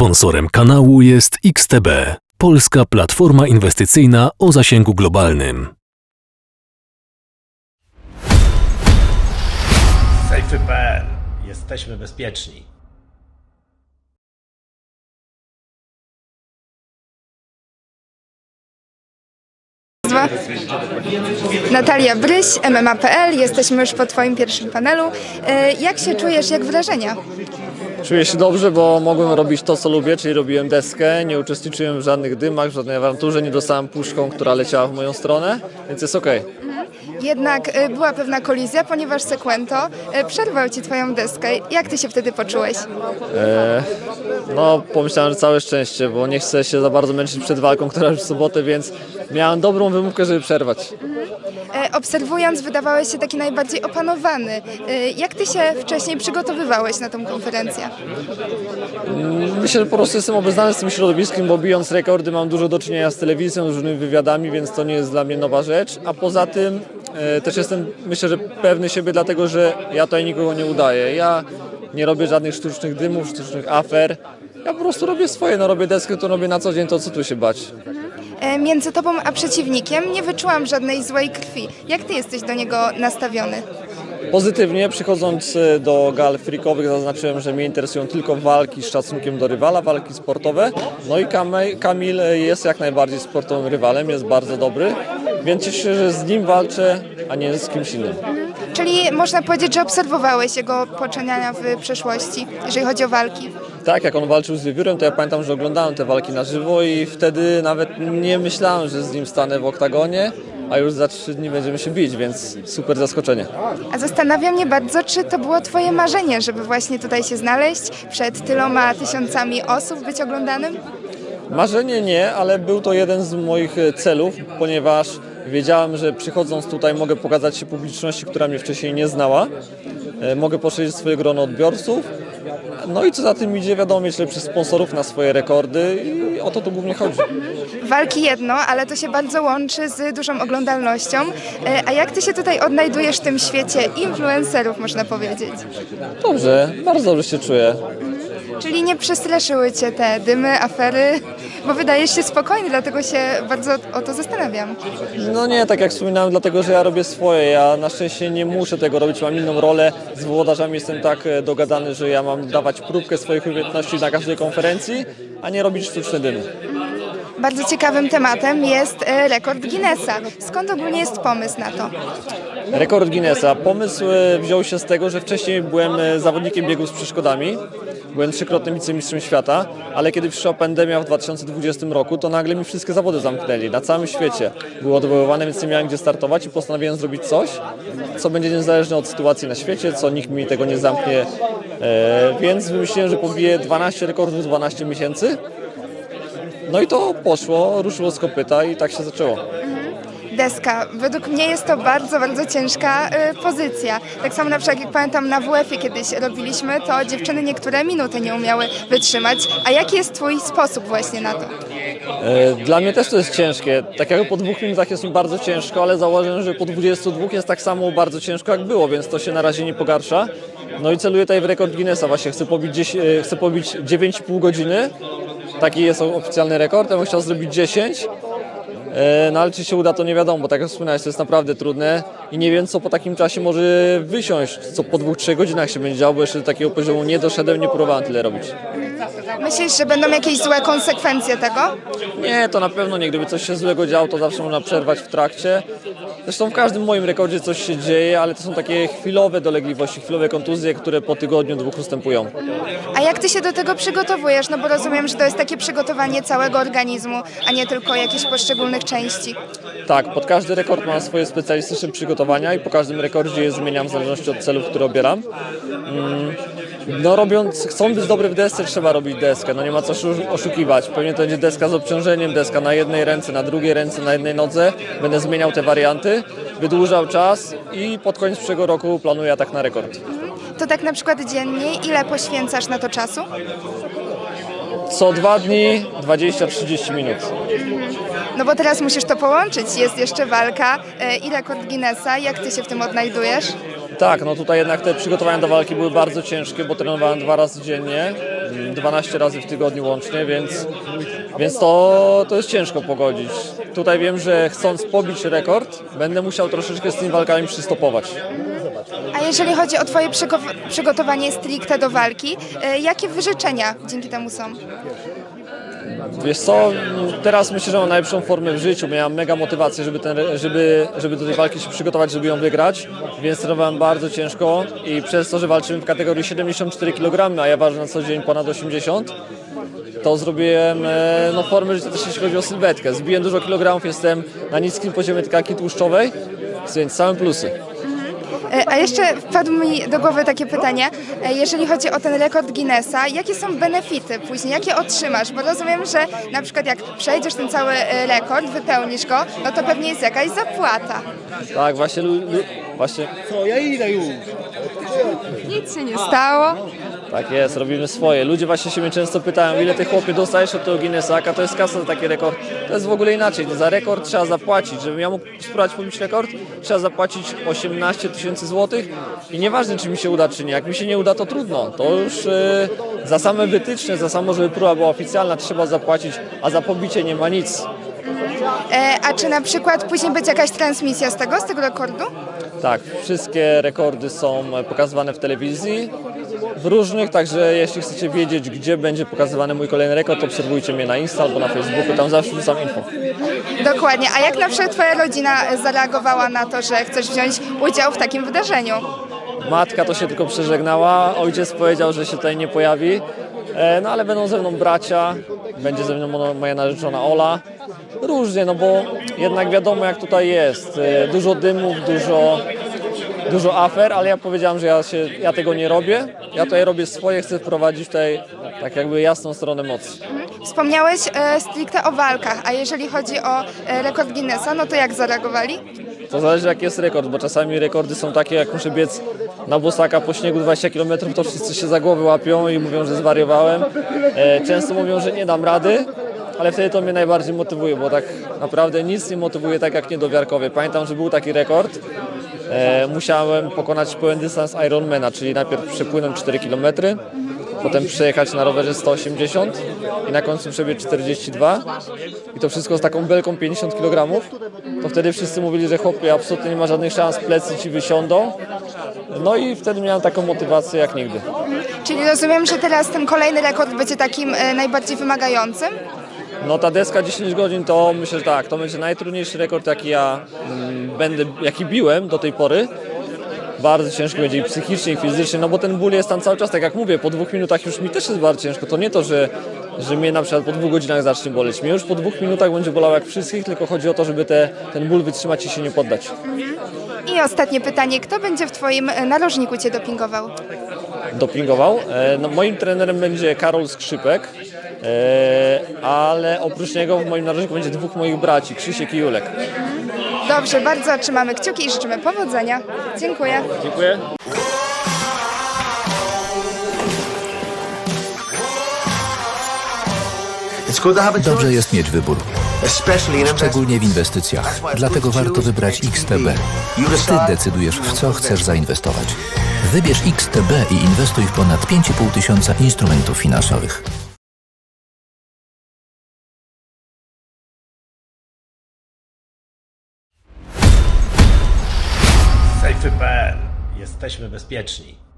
Sponsorem kanału jest XTB, polska platforma inwestycyjna o zasięgu globalnym. Safety.pl. Jesteśmy bezpieczni. Nazwa? Natalia Bryś, MMA.pl. Jesteśmy już po Twoim pierwszym panelu. E, Jak się czujesz, jak wrażenia? Czuję się dobrze, bo mogłem robić to, co lubię, czyli robiłem deskę, nie uczestniczyłem w żadnych dymach, w żadnej awanturze, nie dostałem puszką, która leciała w moją stronę, więc jest okej. Jednak e, była pewna kolizja, ponieważ Sekwento e, przerwał Ci Twoją deskę. Jak Ty się wtedy poczułeś? E, No, pomyślałem, że całe szczęście, bo nie chcę się za bardzo męczyć przed walką, która już w sobotę, więc miałem dobrą wymówkę, żeby przerwać. E, Obserwując, wydawałeś się taki najbardziej opanowany. E, Jak Ty się wcześniej przygotowywałeś na tą konferencję? Myślę, że po prostu jestem obeznany z tym środowiskiem, bo bijąc rekordy mam dużo do czynienia z telewizją, z różnymi wywiadami, więc to nie jest dla mnie nowa rzecz. A poza tym e, też jestem, myślę, że pewny siebie, dlatego że ja tutaj nikogo nie udaję. Ja nie robię żadnych sztucznych dymów, sztucznych afer. Ja po prostu robię swoje, no robię deskę, to robię na co dzień, to co tu się bać. E, Między Tobą a przeciwnikiem nie wyczułam żadnej złej krwi. Jak Ty jesteś do niego nastawiony? Pozytywnie, przychodząc e, do gal freakowych zaznaczyłem, że mnie interesują tylko walki z szacunkiem do rywala, walki sportowe. No i Kamil, Kamil jest jak najbardziej sportowym rywalem, jest bardzo dobry, więc cieszę się, że z nim walczę, a nie z kimś innym. Czyli można powiedzieć, że obserwowałeś jego poczynania w przeszłości, jeżeli chodzi o walki. Tak, jak on walczył z wiewiórem, to ja pamiętam, że oglądałem te walki na żywo i wtedy nawet nie myślałem, że z nim stanę w oktagonie, a już za trzy dni będziemy się bić, więc super zaskoczenie. A zastanawia mnie bardzo, czy to było Twoje marzenie, żeby właśnie tutaj się znaleźć, przed tyloma tysiącami osób być oglądanym? Marzenie nie, ale był to jeden z moich celów, ponieważ wiedziałem, że przychodząc tutaj mogę pokazać się publiczności, która mnie wcześniej nie znała. E, Mogę poszerzyć swoje grono odbiorców. No i co za tym idzie, wiadomo, mieć lepszych sponsorów na swoje rekordy i o to tu głównie chodzi. Walki jedno, ale to się bardzo łączy z dużą oglądalnością. E, A jak Ty się tutaj odnajdujesz w tym świecie influencerów, można powiedzieć? Dobrze, bardzo dobrze się czuję. Czyli nie przestraszyły Cię te dymy, afery, bo wydajesz się spokojny, dlatego się bardzo o to zastanawiam. No nie, tak jak wspominałem, dlatego że ja robię swoje. Ja na szczęście nie muszę tego robić, mam inną rolę. Z włodarzami jestem tak e, dogadany, że ja mam dawać próbkę swoich umiejętności na każdej konferencji, a nie robić sztuczne dymy. Bardzo ciekawym tematem jest e, rekord Guinnessa. Skąd ogólnie jest pomysł na to? Rekord Guinnessa. Pomysł e, wziął się z tego, że wcześniej byłem zawodnikiem biegów z przeszkodami. Byłem trzykrotnym wicemistrzem świata, ale kiedy przyszła pandemia w 2020 roku, to nagle mi wszystkie zawody zamknęli na całym świecie. Były odwoływane, więc nie miałem gdzie startować i postanowiłem zrobić coś, co będzie niezależne od sytuacji na świecie, co nikt mi tego nie zamknie. E, więc wymyśliłem, że pobiję 12 rekordów w 12 miesięcy. No i to poszło, ruszyło z kopyta i tak się zaczęło. Deska. Według mnie jest to bardzo, bardzo ciężka y, pozycja. Tak samo na przykład jak pamiętam na WF-ie kiedyś robiliśmy, to dziewczyny niektóre minuty nie umiały wytrzymać. A jaki jest Twój sposób właśnie na to? E, Dla mnie też to jest ciężkie. Tak jak po dwóch minutach jest mi bardzo ciężko, ale zauważyłem, że po 22 jest tak samo bardzo ciężko jak było, więc to się na razie nie pogarsza. No i celuję tutaj w rekord Guinnessa właśnie. Chcę pobić, 10, e, chcę pobić 9,5 godziny. Taki jest oficjalny rekord. Ja bym chciał zrobić 10. E, No ale czy się uda, to nie wiadomo, bo tak jak wspomniałeś, to jest naprawdę trudne i nie wiem, co po takim czasie może wysiąść, co po dwóch, trzech godzinach się będzie działo, bo jeszcze do takiego poziomu nie doszedłem, nie próbowałem tyle robić. Myślisz, że będą jakieś złe konsekwencje tego? Nie, to na pewno nie. Gdyby coś się złego działo, to zawsze można przerwać w trakcie. Zresztą w każdym moim rekordzie coś się dzieje, ale to są takie chwilowe dolegliwości, chwilowe kontuzje, które po tygodniu, dwóch ustępują. A jak Ty się do tego przygotowujesz? No bo rozumiem, że to jest takie przygotowanie całego organizmu, a nie tylko jakichś poszczególnych części. Tak, pod każdy rekord mam swoje specjalistyczne przygotowania i po każdym rekordzie je zmieniam w zależności od celów, które obieram. Mm, No robiąc, chcąc być dobry w desce, trzeba robić deskę, no nie ma co oszu- oszukiwać. Pewnie to będzie deska z obciążeniem, deska na jednej ręce, na drugiej ręce, na jednej nodze. Będę zmieniał te warianty, wydłużał czas i pod koniec przyszłego roku planuję atak na rekord. To tak na przykład dziennie, ile poświęcasz na to czasu? Co dwa dni 20-30 minut. No bo teraz musisz to połączyć. Jest jeszcze walka e, i rekord Guinnessa. Jak Ty się w tym odnajdujesz? Tak, no tutaj jednak te przygotowania do walki były bardzo ciężkie, bo trenowałem dwa razy dziennie, mm, 12 razy w tygodniu łącznie, więc, więc to, to jest ciężko pogodzić. Tutaj wiem, że chcąc pobić rekord, będę musiał troszeczkę z tymi walkami przystopować. A jeżeli chodzi o Twoje przygo- przygotowanie stricte do walki, y, jakie wyrzeczenia dzięki temu są? Wiesz co, teraz myślę, że mam najlepszą formę w życiu. Miałem mega motywację, żeby, ten, żeby, żeby do tej walki się przygotować, żeby ją wygrać, więc trenowałem bardzo ciężko i przez to, że walczymy w kategorii 74 kg, a ja ważę na co dzień ponad 80, to zrobiłem e, no, formę życia też jeśli chodzi o sylwetkę. Zbiłem dużo kilogramów, jestem na niskim poziomie tkanki tłuszczowej, więc same plusy. E, A jeszcze wpadło mi do głowy takie pytanie, e, jeżeli chodzi o ten rekord Guinnessa, jakie są benefity później, jakie otrzymasz? Bo rozumiem, że na przykład jak przejdziesz ten cały e, rekord, wypełnisz go, no to pewnie jest jakaś zapłata. Tak, właśnie, lu- lu- właśnie Nic się nie stało. Tak jest, robimy swoje. Ludzie właśnie się mnie często pytają, ile ty chłopie dostajesz od tego Guinnessa, jaka to jest kasa za taki rekord. To jest w ogóle inaczej. Za rekord trzeba zapłacić. Żebym ja mógł spróbować pobić rekord, trzeba zapłacić 18 tysięcy złotych i nieważne czy mi się uda czy nie. Jak mi się nie uda to trudno. To już e, za same wytyczne, za samo, żeby próba była oficjalna trzeba zapłacić, a za pobicie nie ma nic. E, A czy na przykład później będzie jakaś transmisja z tego, z tego rekordu? Tak, wszystkie rekordy są pokazywane w telewizji, w różnych, także jeśli chcecie wiedzieć, gdzie będzie pokazywany mój kolejny rekord, to obserwujcie mnie na Insta albo na Facebooku, tam zawsze wrzucam info. Dokładnie. A jak na przykład Twoja rodzina zareagowała na to, że chcesz wziąć udział w takim wydarzeniu? Matka to się tylko przeżegnała, ojciec powiedział, że się tutaj nie pojawi, e, no ale będą ze mną bracia, będzie ze mną mo- moja narzeczona Ola. Różnie, no bo jednak wiadomo jak tutaj jest, e, dużo dymów, dużo, dużo afer, ale ja powiedziałem, że ja, się, ja tego nie robię, ja tutaj robię swoje, chcę wprowadzić tutaj tak jakby jasną stronę mocy. Wspomniałeś e, stricte o walkach, a jeżeli chodzi o e, rekord Guinnessa, no to jak zareagowali? To zależy jaki jest rekord, bo czasami rekordy są takie, jak muszę biec na bosaka po śniegu 20 km, to wszyscy się za głowy łapią i mówią, że zwariowałem. E, często mówią, że nie dam rady, ale wtedy to mnie najbardziej motywuje, bo tak naprawdę nic nie motywuje tak jak niedowiarkowie. Pamiętam, że był taki rekord, e, musiałem pokonać pełen dystans Ironmana, czyli najpierw przepłynąć 4 km, potem przejechać na rowerze 180 i na końcu przebiec 42 i to wszystko z taką belką 50 kg, to wtedy wszyscy mówili, że chłopie absolutnie nie ma żadnych szans, plecy ci wysiądą. No i wtedy miałem taką motywację jak nigdy. Czyli rozumiem, że teraz ten kolejny rekord będzie takim e, najbardziej wymagającym? No ta deska 10 godzin to myślę, że tak, to będzie najtrudniejszy rekord jaki ja mm, będę, jaki biłem do tej pory. Bardzo ciężko będzie i psychicznie, i fizycznie, no bo ten ból jest tam cały czas, tak jak mówię, po dwóch minutach już mi też jest bardzo ciężko. To nie to, że, że mnie na przykład po dwóch godzinach zacznie boleć. Mnie już po dwóch minutach będzie bolało jak wszystkich, tylko chodzi o to, żeby te, ten ból wytrzymać i się nie poddać. I ostatnie pytanie, kto będzie w Twoim e, narożniku Cię dopingował? dopingował. E, No, moim trenerem będzie Karol Skrzypek, ale oprócz niego w moim narożniku będzie dwóch moich braci, Krzysiek i Julek. Dobrze, bardzo trzymamy kciuki i życzymy powodzenia. Dziękuję. Dziękuję. Dobrze jest mieć wybór, szczególnie w inwestycjach. Dlatego warto wybrać XTB. Ty decydujesz, w co chcesz zainwestować. Wybierz XTB i inwestuj w ponad 5,5 tysiąca instrumentów finansowych. Jesteśmy bezpieczni.